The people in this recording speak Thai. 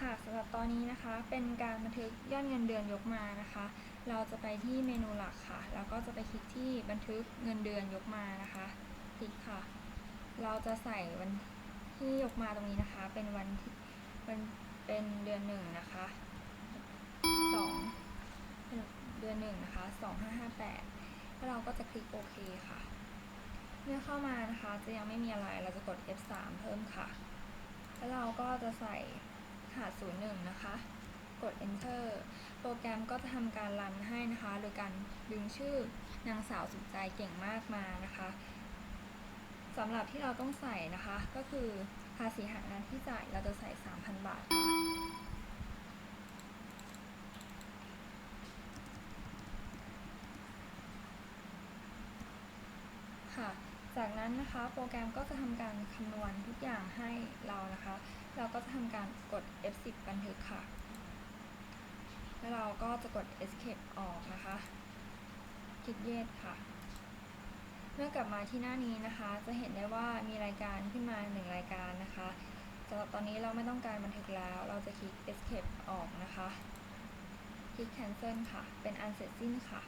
ค่ะสำหรับตอนนี้นะคะเป็นการบันทึกยอดเงินเดือนยกมานะคะ เราจะไปที่เมนูหลักค่ะ แล้วก็จะไปคลิกที่บันทึกเงินเดือนยกมานะคะ คลิกค่ะ เราจะใส่วันที่ยกมาตรงนี้นะคะ เป็นวันที่เป็นเป็นเดือนหนึ่งนะคะสองเดือนหนึ่งนะคะสองห้าห้าแปดแล้วเราก็จะคลิกโอเคค่ะ เมื่อเข้ามานะคะจะยังไม่มีอะไรเราจะกด F3 เพิ่มค่ะ แล้วเราก็จะใส่ หาด01นะคะ กด enter โปรแกรมก็จะทำการรันให้นะคะ โดยการดึงชื่อนางสาวสุขใจเก่งมากมานะคะสำหรับที่เราต้องใส่นะคะ ก็คือภาษีหางานที่จ่ายเราจะใส่ 3,000 บาทค่ะค่ะ จากนั้นนะคะโปรแกรมก็จะทำการคำนวณทุกอย่างให้เรานะคะ เราก็จะทำการกด F10 บันทึกค่ะ แล้วเราก็จะกด Escape ออกนะคะ คลิก Yes ค่ะ เมื่อกลับมาที่หน้านี้นะคะ จะเห็นได้ว่ามีรายการขึ้นมาหนึ่งรายการนะคะสำหรับตอนนี้เราไม่ต้องการบันทึกแล้ว เราจะคลิก Escape ออกนะคะ คลิก Cancel ค่ะ เป็นอันเสร็จสิ้นค่ะ